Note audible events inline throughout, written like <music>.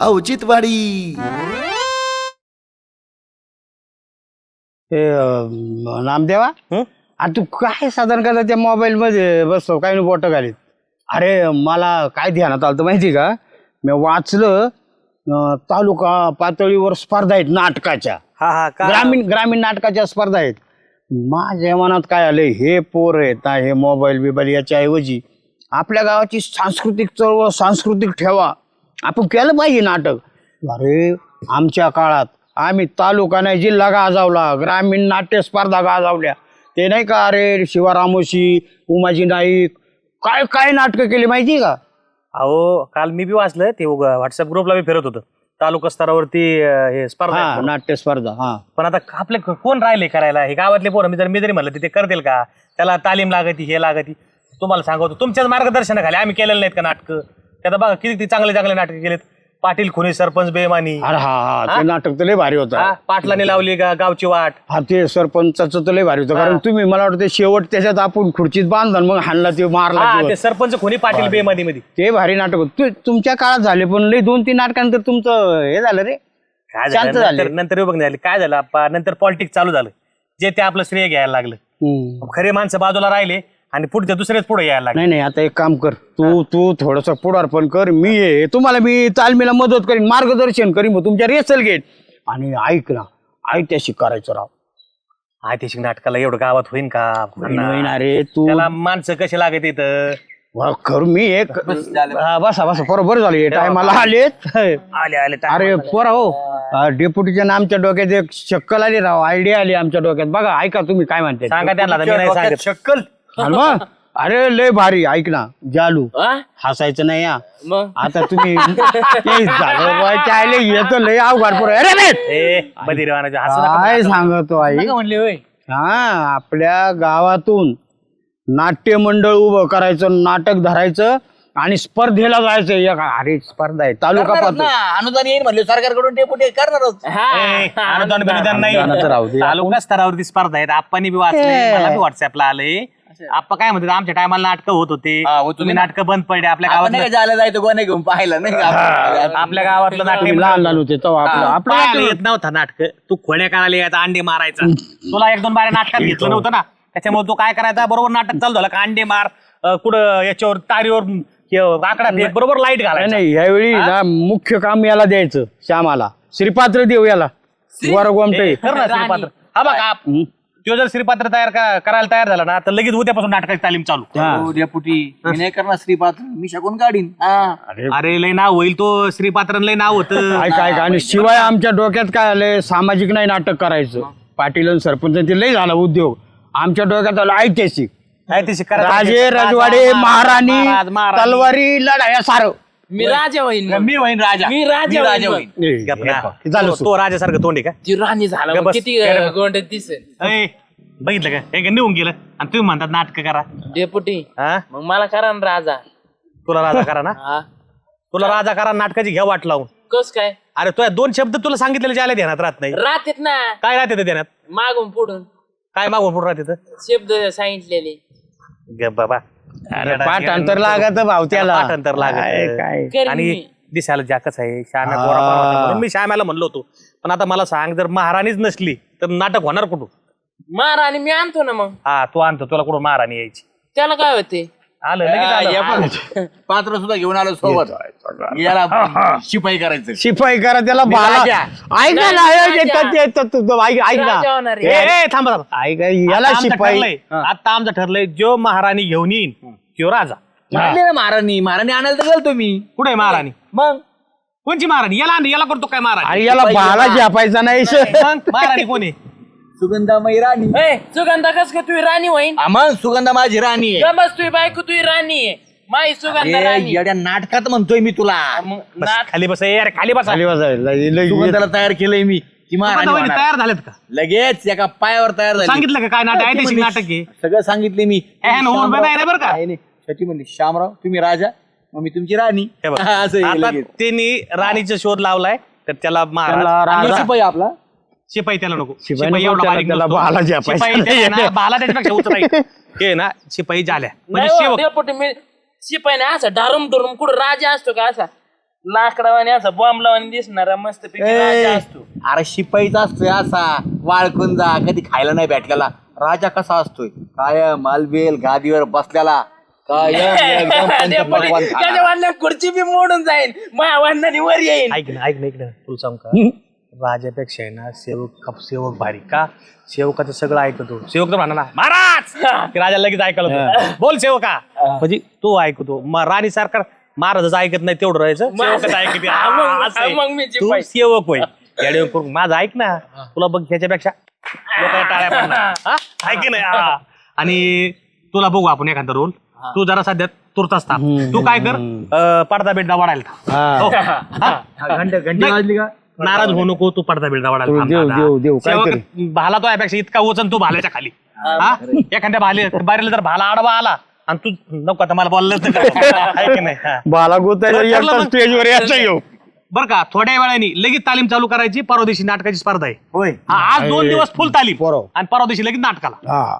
औचित्यवाडी। हे अं, नामदेवा? हं? अरे तू काय साधन करता त्या मोबाईल मध्ये बसतो काय बोट घालीत अरे मला काय ध्यानात आलं होतं माहिती का? मी वाचलं अं, तालुका पातळीवर स्पर्धा आहेत नाटकाच्या. हा हा का? ग्रामीण ग्रामीण नाटकाच्या स्पर्धा आहेत. माझ्या मनात काय आलंय हे पोर आहेत ना हे मोबाईल बिबाईल याच्या ऐवजी आपल्या गावाची सांस्कृतिक चळवळ सांस्कृतिक ठेवा. आपण केलं पाहिजे नाटक. अरे आमच्या काळात आम्ही तालुका नाही जिल्हा गाजावला ग्रामीण नाट्य स्पर्धा गाजावल्या. ते नाही का अरे शिवारामोशी उमाजी नाईक काय काय नाटकं केली माहिती का? अहो काल मी बी वाचलं ते व्हॉट्सअप ग्रुपला बी फिरत होतं. तालुका स्तरावरती अं, हे स्पर्धा हा. नाट्य स्पर्धा हा. पण आता आपले क- कोण राहिले करायला? हे गावातले पोरं मी जर मी जरी म्हणलं तिथे करतील का? त्याला तालीम लागती हे लागती. तुम्हाला सांगतो तुमच्याच मार्गदर्शनाखाली आम्ही केलेलं नाहीत का नाटकं? त्यात बघा किती चांगले चांगले नाटकं केलेत. पाटील खुनी सरपंच बेमानी. अरे हा हा ते नाटक तर लय भारी होतं. पाटलाने लावली गा- गावची वाट. हा ते सरपंचाचं तर लय भारी होतं. कारण तुम्ही मला वाटतं शेवट त्याच्यात आपण खुर्चीत बांधला आणि मग हाणला ते मारला हा ते ते सरपंच खुनी पाटील बेमानी मध्ये ते भारी नाटक होतं. तु- तुमच्या काळात झाले पण लय दोन तीन नाटकानंतर तुमचं हे झालं रे. काय शांत झालं? झाले. नंतर नंतर बघ झाली. काय झालं? आप्पा नंतर पॉलिटिक्स चालू झालं. जे ते आपलं श्रेय घ्यायला लागलं. हम्म. खरे माणसं बाजूला राहिले. आणि पुढचे दुसरेच पुढे यायला लागले. नाही नाही आता एक काम कर. तू तू थोडस पुढारपण कर. मी ये तुम्हाला मी तालमीला मदत करीन मार्गदर्शन करीन मग तुमच्या रेसल घेईन. आणि ऐक ना ऐतिहासिक करायचं राव. ऐतिहासिक नाटकाला एवढं गावात होईन का? होईन अरे तू त्याला माणसं कसे लागत इथं? वा, करू मी एक हा, बसा बसा. बरोबर झालं. हे टायमाला आलेत. आले आले तर- अरे पोरा हो. डेप्युटीच्या आमच्या डोक्यात एक शक्कल आली राव. आयडिया आली आमच्या डोक्यात. बघा ऐका तुम्ही काय म्हणते सांगा त्यांना आता, मी नाही सांगत. शक्कल? मग <laughs> अरे लय भारी. ऐक ना जालू. हसायचं नाही या मग? आता तुम्ही ते झालं बाय, त्याले येतो लय अवघड पोरं. अरे बे! ए बदिरवानाचे हसू नका. काय सांगतो आई? म्हणले होय. हा आपल्या गावातून नाट्य मंडळ उभं करायचं नाटक धरायचं आणि स्पर्धेला जायचं. एक अरे स्पर्धा आहे. तालुका पातळी. अनुदान येईल म्हणले सरकारकडून डेपुटी करणारच. ए, अनुदान बिनुदान नाही. तालुका स्तरावरती स्पर्धा आहेत. आप्पानी बी वाचले. मला बी व्हॉट्सअपला आले आप्पा काय म्हणतात आमच्या टायमाला नाटकं होत होते. हा, होत होते तुम्ही ना. नाटकं बंद पडले आपल्या आपण नाही गावात जायला जायचं गोण्या घेऊन पाहायला नाही का? आपण? आपल्या गावातलं तुम्ही लहान लहान होते तेव्हा आपलं आपलं पाहायला येत नव्हता नाटक. तू खोड्या करायला यायचा अंडे मारायचा. तुला एक दोन बाऱ्या नाटकात घेतलं नव्हतं ना? त्याच्यामुळे तू काय करायचा? बरोबर नाटक चालू झालं. का अंडे मार अं, कुठं याच्यावर तारीवर हे, आकडा फेक, बरोबर लाइट नाही घालायला नाही यावेळी ना मुख्य काम याला द्यायचं श्यामाला. श्रीपात्र देऊ याला. वर गोमटे कर ना श्रीपात्र. हा बघा तो जर श्रीपात्र तयार का- करायला तयार झाला ना तर लगेच उद्यापासून नाटकाची तालीम चालू. हो, डेपुटी मी नाही करणार श्रीपात्र मी शकून काढीन. हा. अरे लय नाव होईल तो श्रीपात्र लय नाव होतं. <laughs> ऐका ऐका आणि शिवाय आमच्या डोक्यात काय आलंय सामाजिक नाही नाटक करायचं. पाटील आणि सरपंच ते लय झाला उद्योग. आमच्या डोक्यात आलं ऐतिहासिक. ऐतिहासिक करायचं. राजे राजा, रजवाडे महाराणी महाराज, महाराणी. तलवारी लढाया सारं. मी राजा होईन मग. मी होईन राजा. मी राजा होईन राजा मग. होईन गप ना. हे झालं तो- तो. राजासारखं तोंड आहे का ती राणी झाला मग. किती? गोंड दिसेल? अय, बघितलं का? हे काय निघून गेलं. आणि तुम्ही म्हणतात नाटक करा. डेपुटी हा? मग मला करा ना राजा. तुला राजा करा ना? हा. तुला राजा करा नाटकाची घ्या वाट लावून. कस काय? अरे तुला दोन शब्द तुला सांगितलेले ज्याला ध्यानात राहत नाही. राहतेत ना. काय राहते ते ध्यानात? मागून पुढून. काय मागून पुढे राहते ते? शब्द सांगितलेले. ग बाबा. अरे पाठांतर लागत भाव त्याला पाठांतर लागत. काय काय? करीन आणि मी. दिसायला जाकच आहे. श्याम्या गोरा पान होता. म्हणून मी श्याम्याला म्हणलो होतो. पण आता मला सांग जर महाराणीच नसली तर नाटक होणार कुठून? महाराणी मी आणतो ना मग. हा तू आणतो. तुला कुठून महाराणी यायची? त्याला काय होते? आलं लगेच. पात्र सुद्धा घेऊन आलो सोबत. याला शिपाई करायचं. शिपाई करा त्याला बाला राजा. ऐका ना हे राजा. ऐक ऐक राजा ना होणार ए, आहे. ए, थांबा थांबा. ऐका याला आता आमचं शिपाई. ठरलंय. आता आमचं ठरलंय जो महाराणी घेऊन येईन तो राजा. म्हणले ना महाराणी. महाराणी आणायला तर गेलो तुम्ही. कुठे आहे महाराणी? मग? कोणची महाराणी? याला आण, याला करतो काय महाराणी? आणि याला बाला झेपायचा नाही. मग? महाराणी कोणी सुगंधामयी राणी. ए, सुगंधा कस का तुझी राणी होईन? हा, मग सुगंधा माझी राणी आहे. गमस तुझी बायको तुझी राणी आहे. माई सुगंधा ए, राणी. येड्या नाटकात म्हणतोय मी तुला. मग बस, नाट- खाली बस अरे खाली बस. खाली बसायला. सुगंधाला तयार केलंय मी. होणार. तयार झालेत का? लगेच एका पायावर तयार झाली. सांगितलं का काय नाटक? म्हणली, नाटक आहे. सगळं सांगितले मी. ए, ह्यानं उभं शामराव- नाही रे बरं का? नाही, नाही. त्याची म्हणली शामराव तुम्ही राजा मग मी तुमची राणी. हे बघ, <laughs> असं हे आता लगेच. त्यांनी राणीचा शोध लावलाय तर त्याला महाराज त्याला आणि आपला. शिपाई त्याला नको. शिपाई शिपाई नको, एवढा त्याला- बारीक नसतो. शिपाई <laughs> ना, त्याच्यापेक्षा उच <laughs> हे ना शिपाई झाल्या. म्हणजे नाही हो, शेवक डेपुटी मी शिपाई नाही असा डारूम डुरूम कुठं राजा असतो का असा? लाकडावाने असा बॉम्ब लावाने दिसणारा मस्त राजा असतो. अरे शिपाईचा असतोय असा. वाळकून जा कधी खायला नाही भेटलेला. राजा कसा असतोय? काय मालबेल गादीवर बसलेला. काय <laughs> एकदम पंचपक्वान्न खाणारा. त्याच्या वाढल्या खुर्ची बी मोडून जाईल माझ्या वाढण्याने वर येईल ऐक ना ऐक ना ऐक ना. तुला सांग का? राजापेक्षा आहे ना सेवक खप- सेवक भारी का सेवकाचं सगळं ऐकतो सेवक तर म्हणा ना महाराज <laughs> की राजा लगेच ऐकायला होतं. बोल सेवका म्हणजे तो ऐकतो म- राणी सरकार महाराजाचं ऐकत नाही तेवढं राहायचं सेवकाचं ऐकते हा, मग- हा, असं आहे. हा, मग मी तू शिपाई. सेवक होय करून माझं ऐक ना तुला बघ ह्याच्यापेक्षा लोकांना टाळ्या पडणार. <laughs> हा? ऐक की नाही हा. आणि तुला बघू आपण एखादा रोल तू जरा सध्या तुरताच थांब तू काय कर अं, पडदा बेडदा वाढायला थांब. हा. हो. <laughs> हा? नाही. नाराज होऊ नको तू पडदा बिडदा वाढायला थांब देव, दादा. देव, देव, काय सेवक, तरी. भाला तो यापेक्षा इतका वचन तू भाल्याच्या खाली. हा एखाद्या भाले बारीला जर भाला आडवा आला आणि तू नको आता मला बोललं तर आहे की नाही? हा. बाला गोतायला ठरलं एकटा मग. स्टेजवर यायचं येऊ. बरं का थोड्या वेळाने लगेच तालीम चालू करायची परवा दिवशी नाटकाची स्पर्धा आहे. होय. हा, आज दोन दिवस फुल तालीम. बरोबर. आणि परवा दिवशी लगेच नाटकाला. हा.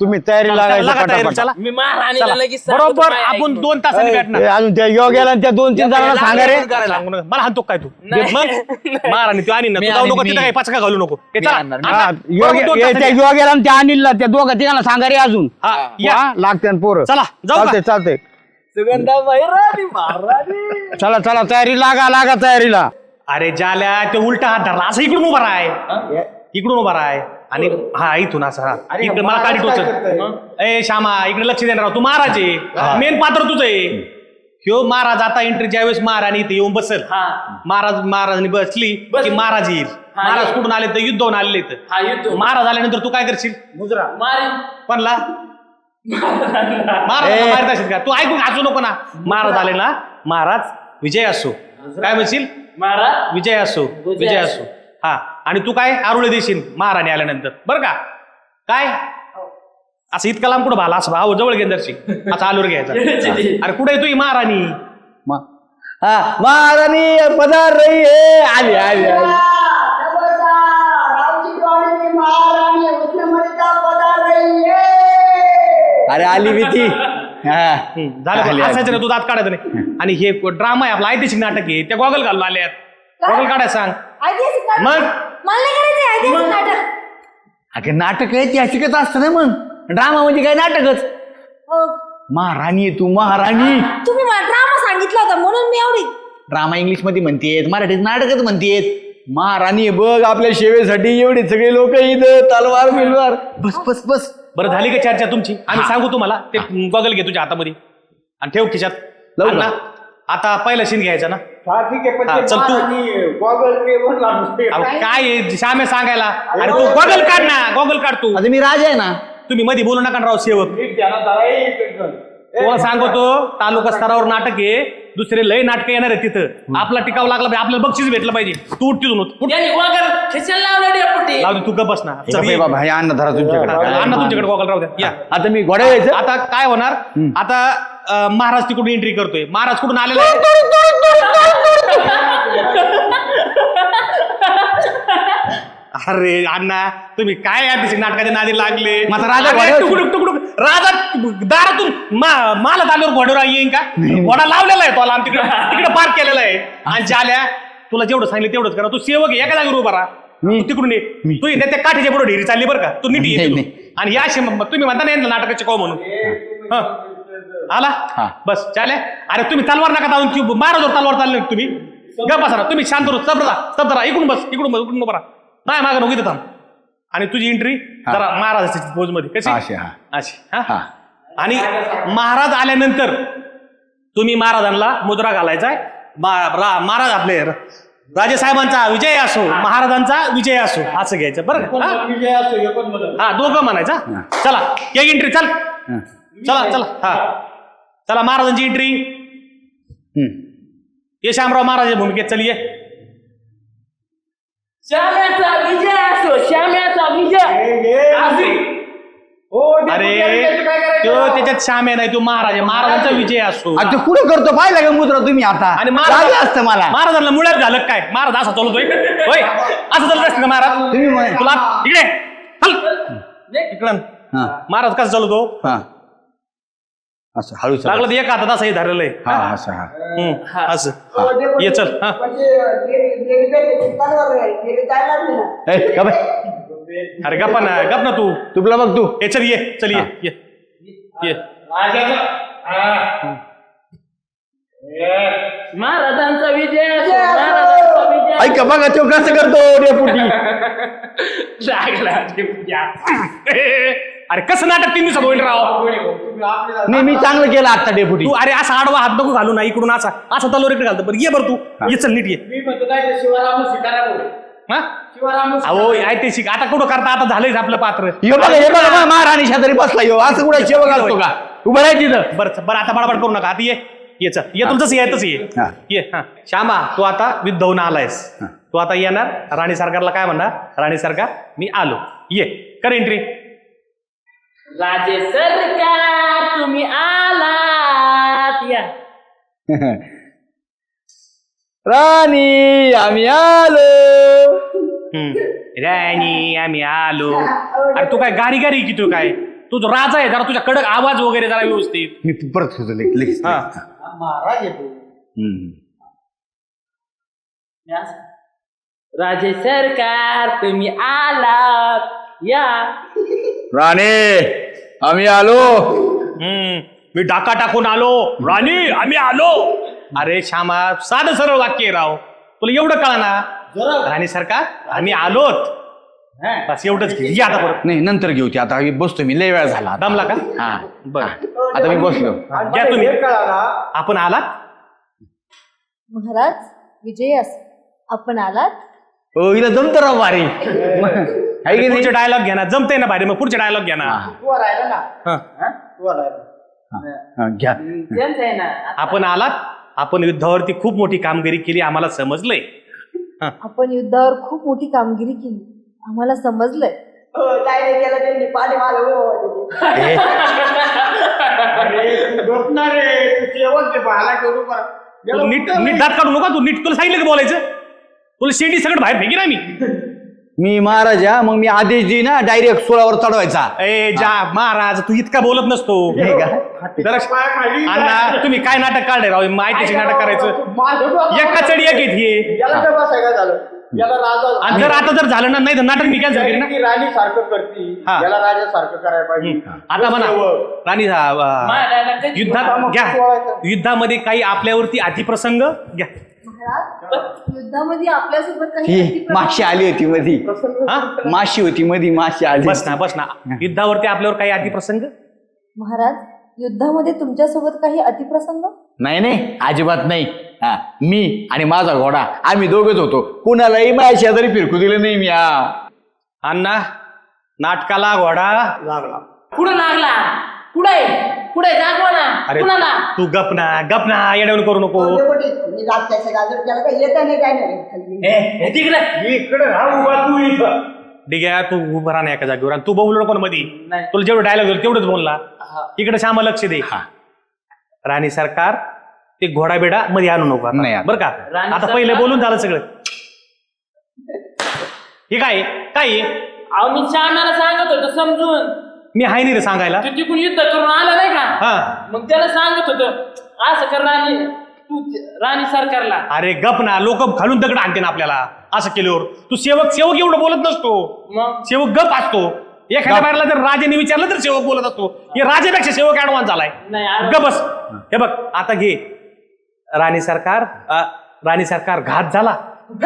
तुम्ही तयारी लागा लागायचं तयारीला, पटापट. चला. मी महाराणीला चला. लगेच सांगतो बरोबर आपण ऐकून. दोन तासांनी भेटणार ए, अजून त्या योग्याला आणि त्या दोन तीन जणांना सांगा रे सांगू नका. मला हाणतो काय तू <laughs> नाही. मग महाराणी तू आणि ना मी तू जाऊ आणीन, नको मी. तिथं काही पाचका घालू नको हे मी चला, आणणार, मी आता. हा, बरोबर योग्य- त्या. योग्याला आणि त्या अनिलला त्या दोघं तिघांना सांगा रे अजून हा, या. हा, लागते पोरं चला, जाऊ का? चालते चालते सुगंधाबाई राणी महाराणी चला चला तयारी लागा लागा तयारीला अरे जाल्या ते उलटा हात धरला असं इकडून उभा राय इकडून उभा राय आणि हा. इथून असं हा. इकडे मला काढी टोचल ए श्यामा इकडे लक्ष देणार राव. तू महाराज आहे. मेन पात्र तुझं आहे. ह्यो महाराज आता एंट्री ज्यावेळेस महाराणी इथे येऊन बसल. महाराज महाराजांनी बसली की महाराज येईल. महाराज कुठून आले तर युद्ध होऊन आलेले इथं. हा येतो महाराज आल्यानंतर तू काय करशील? मारी. कोणला? महाराज ए. का? तू ऐकून हसू नको ना. महाराज आले ना. महाराज विजय असो. काय म्हणशील? महाराज. विजय असो. विजय असो. हा आणि तू काय आरुळे देशील महाराणी आल्यानंतर? बरं का? काय? असं इतका लांब कुठं भाला? असं भाऊ जवळ घेऊन दर्शी असं आलूर घ्यायचा. <laughs> अरे कुठे आहे तू ही महाराणी? मा- हा महाराणी पदार रही है आली आली आली. अरे आली भी ती. हा. <laughs> हम्म, झालं आली. आली. हसायचं नाही तू दात काढायचं नाही. आणि हे ड्रामा आहे आपला ऐतिहासिक नाटक आहे. त्या गॉगल घालून आल्यात. गॉगल काढाय सांग. ऐतिहासिक नाटक मग? मला नाही करायचं ऐतिहासिक नाटक. अगं नाटक ऐतिहासिकच असतं ना मग. ड्रामा म्हणजे काय नाटकच? हो. महाराणी आहे तू महाराणी. तुम्ही मला ड्रामा सांगितला होता म्हणून मी एवढी. ड्रामा इंग्लिशमध्ये म्हणतेत मराठीत नाटकच म्हणतेत महाराणी आहे बघ आपल्या सेवेसाठी एवढे सगळे लोक इथं तलवार बिलवार. बस बस बस. बरं झाली का चर्चा तुमची? आम्ही सांगू तुम्हाला ते गॉगल घे तुझ्या हातामध्ये. आणि ठेव खिशात. लावू अण्णा, आता पहिला सीन घ्यायचा ना? हा, चल तू अहो, काय आहे, श्यामे सांगायला? अरे तू गॉगल काढ ना गॉगल काढ तू. आता मी राजा आहे ना. तुम्ही मध्ये बोलू नका ना राव सेवक तुम्हाला सांगतो? तालुका स्तरावर नाटक आहे. दुसरे लय नाटक येणार आहे तिथं. आपला टिकाव लागला पाहिजे आपल्याला बक्षीस भेटलं पाहिजे. तू उठ तिथून उठ. उठ. त्याने वागर खिशाला लावलं डेपुटी लावू दे तू गप बस ना. चल. बाबा हे अन्न धरा तुमच्याकडे. अण्णा तुमच्याकडे गॉगल राहू द्या. या. आता मी घोड्या यायचं आता काय होणार? आता अं, महाराज तिकडून एंट्री करतोय. महाराज कुठून आलेला आहे? अरे अण्णा तुम्ही काय या दिवशी नाटकाच्या नादी लागले? आता राजा घोड्यावर- टुकडुक टुकडुक राजा दारातून मा- मालत आल्यावर घोड्यावर येईन का? घोडा लावलेला आहे तो तिकडे तिकडे पार्क केलेला आहे. आणि ज्याल्या तुला जेवढं सांगितलं तेवढंच करा. तू सेवक आहे, एका जागेवर उभा राहा. मी- तू तिकडून ये. तू ये, त्या काठीच्या बरोबर ढेरी चालली बरं का. तू नीट ये नाही, तिथून. नाही. आणि या अशी मग तुम्ही म्हणता नाही नाटकाचे कौ म्हणून हं. आला? हा. बस चाले. अरे तुम्ही तलवार नका जाऊन की महाराजवर तलवार चालले तुम्ही. गप बसा ना तुम्ही शांत राहा स्तब्ध राहा स्तब्ध राहा इकडून बस इकडून बस इकडून राहा. नाही मागं नको इथं थांब. आणि तुझी एंट्री जरा महाराजाची पोजमध्ये. कशी? अशी, हा. अशी हा? हा. आणि महाराज आल्यानंतर तुम्ही महाराजांना मुद्रा घालायचा महाराज आपले र- राजेसाहेबांचा विजय असो महाराजांचा विजय असो असं घ्यायचं. बरं का? हा? हा दोघं म्हणायचा चला एक एंट्री चल. हं. चला चला हा. चला महाराजांची एंट्री हं. ये श्यामराव महाराज भूमिकेत चल ये श्याम्याचा विजय असो श्याम्याचा विजय. असो. अरे. तो त्याच्यात श्याम आहे नाही तो महाराज. आहे महाराजांचा विजय असो. आता ते कुठं करतो? पाहिलं का मुद्रा तुम्ही आता? आणि राजा असतं मला. महाराजांना मुळ्यात झालं काय? महाराज असा चालतोय. होय. असं चालत असतं का महाराज? तुम्ही म्हणे- तुला इकडे. चल. इकडं. हा. महाराज कसा चालवतो हा. असं हळू. लागलं तर एक हातात असं हे धरलेलं आहे. हा असं हा. हम्म, असं. ये चल हा. ए, का बे? अरे गप्पा ना गप ना तू. तुला बघ तू. ये चल ये चल ये ये. ये. महाराजांचा विजय असो, महाराजांचा विजय असो. ऐका बघा तो कसं करतो डेपुटी लागला <laughs> अरे कसं नाटक तीन दिवसात होईल राव? नाही मी चांगलं केलं आता डेपुटी तू अरे असा आडवा हात नको घालू ना इकडून असा. असा तलवार इकडे घालतो. बरं ये बरं तू. ये चल नीट ये. मी म्हणतो काय ते शिवराम सीताराम हा. शिवराम अहो ऐतिहासिक आता कुठं करता? आता झालंय आपलं पात्र. हे बघा हे बघा मा- महाराणी शेजारी बसला यो. असं कुठे शेवक असतो का? उभं राहायची तिथं. बरं बरं आता बडबड करू नका. आता ये. ये चल. ये तुमचं ये तसं ये. हा. ये हा. श्यामा तू आता विद्धवून आलायस. तू आता येणार. राणी सरकारला काय म्हणणार? राणी सरकार मी आलो. ये. कर एंट्री राजे सरकार तुम्ही आलात. या. <laughs> राणी आम्ही आलो. राणी आम्ही आलो. <laughs> अरे तू काय गारी गारी की तू काय? तू जो राजा आहे जरा तुझ्या कडक आवाज वगैरे जरा व्यवस्थित. मी परत होतो लगेच. हा. हम्म. राजे सरकार तुम्ही आलात. या. राणे आम्ही आलो. हम्म मी डाका टाकून आलो. राणी आम्ही आलो. अरे श्यामा साधं सरळ वाक्य आहे राव. तुला एवढं कळा ना? राणी सरकार आम्ही आलोत. बस एवढंच घे ये आता परत. नाही नंतर घेऊ ते. आता बसतो मी लय वेळ झाला. दमला का? हा. बर. आता मी बसलो. घ्या तुम्ही. आपण आलात? महाराज विजय अस आपण आलात? हो हिला जमत राव भारी. <laughs> आहे की नाही पुढचे डायलॉग घ्या ना. जमते ना भारी. मग पुढचे डायलॉग घ्या ना. हा. हा, घ्या. त्यांचं आहे ना. आपण आलात. आपण युद्धावरती खूप मोठी कामगिरी केली. आम्हाला समजलंय. आपण युद्धावर खूप मोठी कामगिरी केली. आम्हाला समजलंय. तू नीट नीट दात काढू नका तू. नीट तुला सांगितलं का बोलायचं? तुला शेंडी सगळं बाहेर फेकी ना मी. मी महाराजा मग मी आदेश देईन ना डायरेक्ट सोळावर चढवायचा. ए जा महाराज तू इतका बोलत नसतो. नाही का? जरा अण्णा तुम्ही काय नाटक काढले राव? माहितीचे नाटक करायचं? एक कचडी एक येत हे आणि जर आता जर झालं ना नाही तर नाटक मी कॅन्सल करीन ना राणी सारखं करती. हा. याला राजा सारखं करायला पाहिजे. आता म्हणा राणी युद्धात घ्या. युद्धामध्ये काही आपल्यावरती अतिप्रसंग घ्या. महाराज युद्धामध्ये आपल्यासोबत काही अतिप्रसंग- माशी आली होती मधी. हा? माशी होती मधी माशी आली बस ना बस ना. युद्धावरती आपल्यावर काही अतिप्रसंग? महाराज युद्धामध्ये तुमच्यासोबत काही अतिप्रसंग? नाही नाही. अजिबात नाही. हा. मी आणि माझा घोडा आम्ही दोघच होतो. कुणालाही माझ्या शेजारी फिरकू दिलं नाही मी हा. अण्णा नाटकाला घोडा. कुठं लागला? कुठे कुठे दाखवा ना अरे कुणाला तू गप ना गप ना येडवण करू नको. मी गाजर त्याला काही येता नाही काय नाही. खाली. हे तिकडे. इकडे राहा उभा तू इथं? ठीक आहे तू उभं राहा ना एका जागेवर आणि तू बोलू नको ना मधी. नाही. तुला जेवढं डायलॉग तेवढंच बोलला. इकडे श्यामा लक्ष दे. राणी सरकार ते घोडा बिडा मध्ये आणू नको. नाही आता. बरं का? राणी आता सरकार- पहिले बोलून झालं सगळं. हे काय? काय आहे? अहो मी श्यामाला सांगत होतो समजून. मी हाय नाही रे सांगायला. तू तिकडून युद्ध करून आला नाही का? हा. मग त्याला सांगत होतो असं कर राणी तू राणी सरकारला. अरे गप ना लोक खालून दगड आणते ना आपल्याला असं केल्यावर. तू सेवक सेवक एवढं बोलत नसतो. मग? सेवक गप असतो. एखाद्या बाहेरला जर राजाने विचारलं तर सेवक बोलत असतो. हे राजापेक्षा सेवक ऍडव्हान्स झालाय. नाही अरे- गप बस. हे. बघ आता घे. राणी सरकार अ, राणी सरकार घात झाला. <laughs>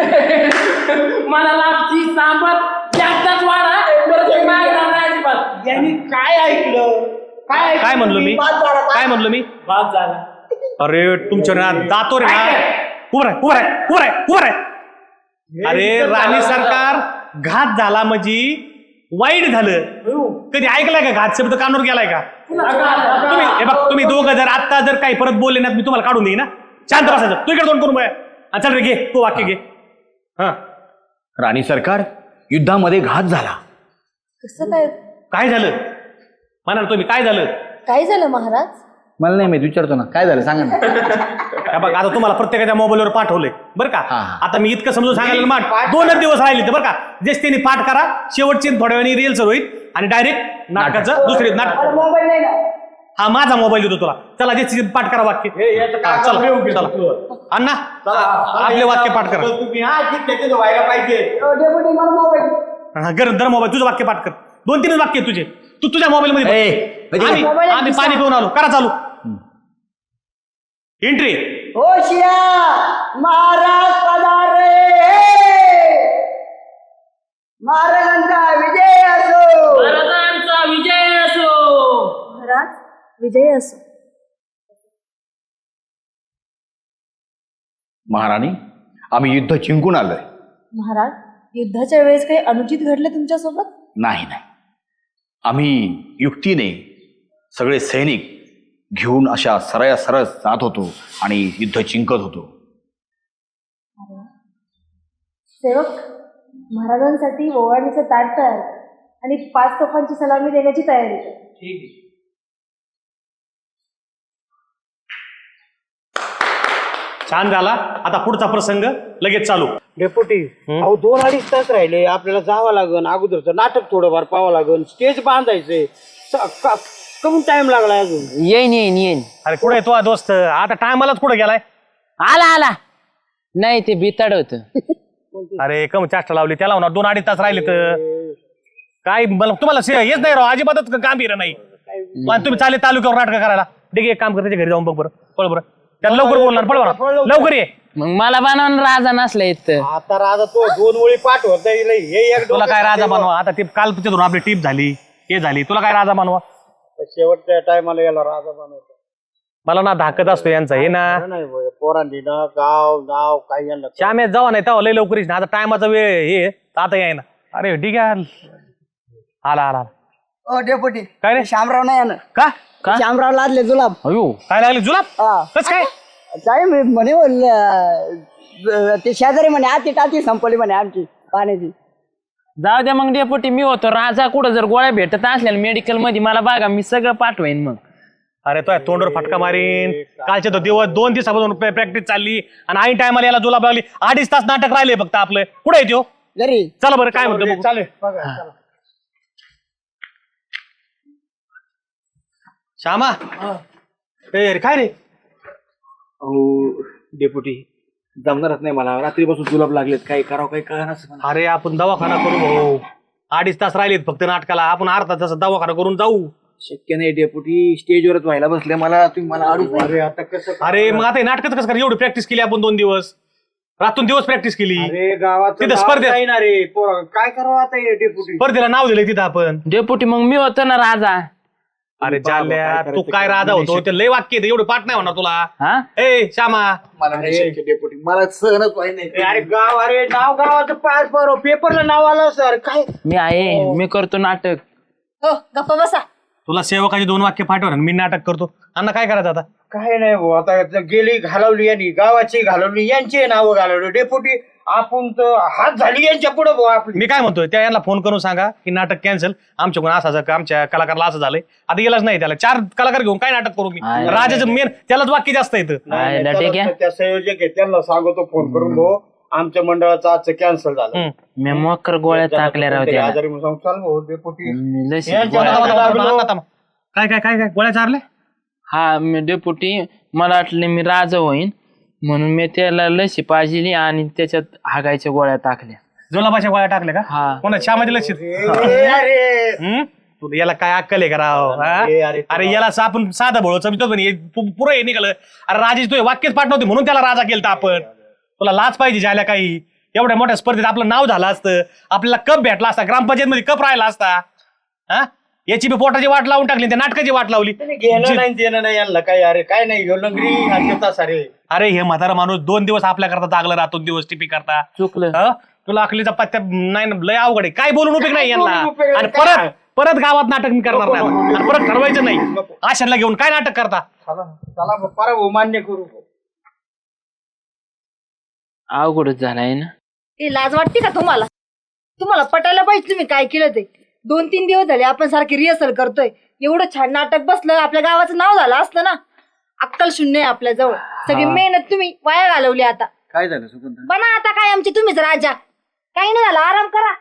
मला लापची सांबर जास्तच वाढा. परत मागणार यांनी काय ऐकलं? काय काय म्हणलो मी काय म्हणलो मी? बाद झाला. अरे तुमच्या ना दातो रे ना. उभं राह उभं राह उभं राह उभं राह. अरे राणी सरकार घात झाला म्हणजे वाईट झालं. कधी ऐकलाय का घात? शब्द कानूर गेलाय का? तुम्ही हे बघ तुम्ही दोघं जर आता जर काही परत बोलले ना मी तुम्हाला काढून देईन ना शांत बसायचं तू इकडे दोन करून बघ. हा, चल रे घे. तू वाक्य घे. हा. राणी सरकार युद्धामध्ये घात झाला. कसं काय? काय झालं? म्हणा तुम्ही काय झालं? काय झालं महाराज? मला नाही माहीत विचारतो ना. काय झालं? सांगा ना. हे बघ आता तुम्हाला प्रत्येकाच्या मोबाईलवर पाठवलंय बरं का? हा, हा. आता मी इतकं समजून सांगायला माठ दोनच दिवस राहिले तर बरं का? जेच त्यांनी पाठ करा शेवटची थोड्या वेळाने रिअल सुरू होईल आणि डायरेक्ट नाटकाचं दुसरे नाटक. मोबाईल नाही ना. हा माझा मोबाईल देतो तुला. चला जे पाठ करा वाक्य. हा, चला चला. अण्णा आपले वाक्य पाठ करा. तुम्ही हा ठीक आहे ते व्हायला पाहिजे. मला मोबाईल हा, कर दर मोबाईल तुझं वाक्य पाठ कर. दोन तीनच वाक्य आहेत तुझे. तू तुझ्या मोबाईल मध्ये ए. म्हणजे आम्ही पाणी पिऊन आलो. करा चालू. एंट्री होशिया महाराज पधारे! महाराजांचा विजय असो! महाराजांचा विजय असो! महाराज विजय असो. महाराणी आम्ही युद्ध जिंकून आलोय. महाराज युद्धाच्या वेळेस काही अनुचित घडलं तुमच्यासोबत? नाही नाही. आम्ही युक्तीने सगळे सैनिक घेऊन अशा सरळ जात होतो आणि युद्ध जिंकत होतो. सेवक महाराजांसाठी ओवाळणीचं ताट तयार. आणि पाच तोफांची सलामी देण्याची तयारी कर. छान झाला. आता पुढचा प्रसंग लगेच चालू. डेपुटी अहो दोन अडीच तास राहिले. आपल्याला जावं लागन. अगोदरचं नाटक थोडंफार पाहावं लागन. स्टेज बांधायचंय स- क- कमी टाइम लागला अजून. येईन येईन येईन. अरे कुठे तो दोस्त? आता टायमालाच कुठे गेलाय? आला आला. नाही ते बिताड होत. अरे कम चाष्टा लावली. त्याला म्हणा दोन अडीच तास राहिले तर काय मला तुम्हाला से- हेच नाही राव. अजिबातच गांभीर नाही. पण तुम्ही चालेल तालुक्यावर नाटक करायला. ठीक आहे एक काम कर त्याच्या घरी जाऊन बघ बरं. पळ बरं. त्याला लवकर बोलणार पळ बरं लवकर ये. मग मला बनवून राजा नसला इथं. आता राजा तो दोन ओळी पाठ होत हे एक तुला काय राजा. बनवा? आता ते काल तिथून आपली टीप झाली हे झाली. तुला काय राजा बनवा? शेवटच्या टायमाला याला राजा बनवतो. मला ना धाकत असतो यांचा हे ना. नाही पोरांनी ना गाव गाव काही यांना श्यामेत जावा नाही. तेव्हा लय लवकर ना आता टायमाचा वेळ हे. आता याय ना. अरे ठीक आहे आला आला. ओ डेपुटी. काय रे? श्यामराव नाही का? का? श्यामराव लादले जुलाब. अयो काय लागली जुलाब? हा. कस काय? काय मी म्हणे ते शेजारी म्हणे आती टाती संपली म्हणे आमची पाण्याची. जाऊ द्या मग डेपुटी मी होतो राजा. कुठं जर गोळ्या भेटत असल्या मेडिकलमध्ये मला बघा मी सगळं पाठवेन मग. अरे तो तोंडवर फटका मारीन. कालचे तो दिवस दोन दिवसापासून प्रॅक्टिस चालली. आणि आई टायमाला याला जुलाब लागली. अडीच तास नाटक राहिले फक्त आपलं. कुठे येतो घरी. चला बरं काय म्हणतो बघू. चालेल बघा चला. श्यामा. ए अरे काय रे? हो डेपुटी जमणारच नाही मला. रात्रीपासून जुलाब लागलेत. काही करावं काही कळणार अरे आपण दवाखाना करू भाऊ. अडीच तास राहिलेत फक्त नाटकाला. आपण अर्धा तास दवाखाना करून जाऊ. शक्य नाही डेपुटी. स्टेजवरच व्हायला बसले मला. तुम्ही मला अडू अरे आता कसं अरे मग आता हे नाटकच कसं कर एवढी प्रॅक्टिस केली आपण दोन दिवस. रातून दिवस प्रॅक्टिस केली. अरे गावात तिथं स्पर्धेत- काय करावं आता हे डेपुटी? तिला नाव दिलंय तिथं आपण. डेपुटी मग मी होतो ना राजा. अरे जाल्या काय तू काय राजा होतो? ते लय वाक्य आहे, एवढे पाठ नाही होणार तुला. हा? ए श्यामा. मला नाही शक्य डेपुटी मला सहनच व्हाय नाही. अरे गाव अरे नाव गावाचं पास बरो. पेपरला नाव आलं सर काय? मी आहे मी करतो नाटक. हो गप्पा बसा. तुला सेवकाचे दोन वाक्य पाठव ना मी नाटक करतो. अण्णा काय करायचं आता? काय नाही भाऊ आता ज- गेली घालवली यांनी. गावाची घालवली यांची नावं घालवली. डेपुटी आपण तर हात झाली यांच्या पुढे भाऊ आपली. मी काय म्हणतोय त्या यांना फोन करून सांगा की नाटक कॅन्सल आमच्याकडून असं असं आमच्या कलाकारला असं झालंय. आता गेलाच नाही त्याला. चार कलाकार घेऊन काय नाटक करू मी? आहे. राजाचं मेन त्यालाच वाक्य जास्त येतं नाही, आयला नाही, ठीक आहे. त्याला- त्या संयोजक आहे त्यांना सांगतो फोन करून भाऊ. आमच्या मंडळाचं आजचं कॅन्सल झालं. हम्म. मी मोकर गोळ्या टाकल्या राव कोणतरी त्याला. आजारी म्हणून सांगू, चाल भाऊ डेपुटी मी लशी यांच्या गोळ्या- नावाला लागलो. अण्णा थांबा. काय काय काय काय? गोळ्या चारल्या? हा मी डेपुटी मला वाटलं मी राजा होईन. म्हणून मी त्याला लशी पाजिली आणि त्याच्यात हागायच्या गोळ्या टाकल्या. जुलाबाच्या गोळ्या टाकल्या का? हा. कोणा श्यामाच्या लक्षात हम्म? तुला याला काय अक्कल आहे का राव? हा? अरे, याला आपण साधा भोळ चमितो पण हे पु- पुरं हे निघालं. अरे राजेश तू हे वाक्यच पाठवते म्हणून त्याला राजा केलता आपण. तुला लाच पाहिजे ज्याला काही. एवढ्या मोठ्या स्पर्धेत आपलं नाव झालं असतं. आपल्याला कप भेटला असता ग्रामपंचायत मध्ये कप राहिला असता. हा? याची बी पोटाची वाट लावून टाकली त्या नाटकाची वाट लावली. घेणं नाही देणं नाही यांना काय अरे काय नाही ह्यो तास अरे अरे हे म्हातारा माणूस दोन दिवस आपल्या करता जागलं राहतो दिवस टिपी करता. चुकलं. ह? तुला अकलीचा पत्त्या नाही ना, लय अवघड आहे. काय बोलून उपयोग नाही यांना. बोलून उपयोग नाही, आणि काय? परत परत गावात नाटक मी करणार नाही. आणि परत ठरवायचं नाही. आशाला घेऊन काय नाटक करता? चला चला भाऊ, पारा भाऊ मान्य करू. अवघडच झालाय ना. ए लाज वाटते का तुम्हाला? तुम्हाला पटायला पाहिजे तुम्ही काय केलं ते? दोन तीन दिवस झाले आपण सारखे रिहर्सल करतोय. एवढं छान नाटक बसलं आपल्या गावाचं नाव झालं असतं ना. अक्कल शून्य आहे आपल्या जवळ. सगळी मेहनत तुम्ही वाया घालवली आता. काय झालं सुगंध? बना आता काय आमची तुम्हीच राजा. काही नाही झालं आराम करा.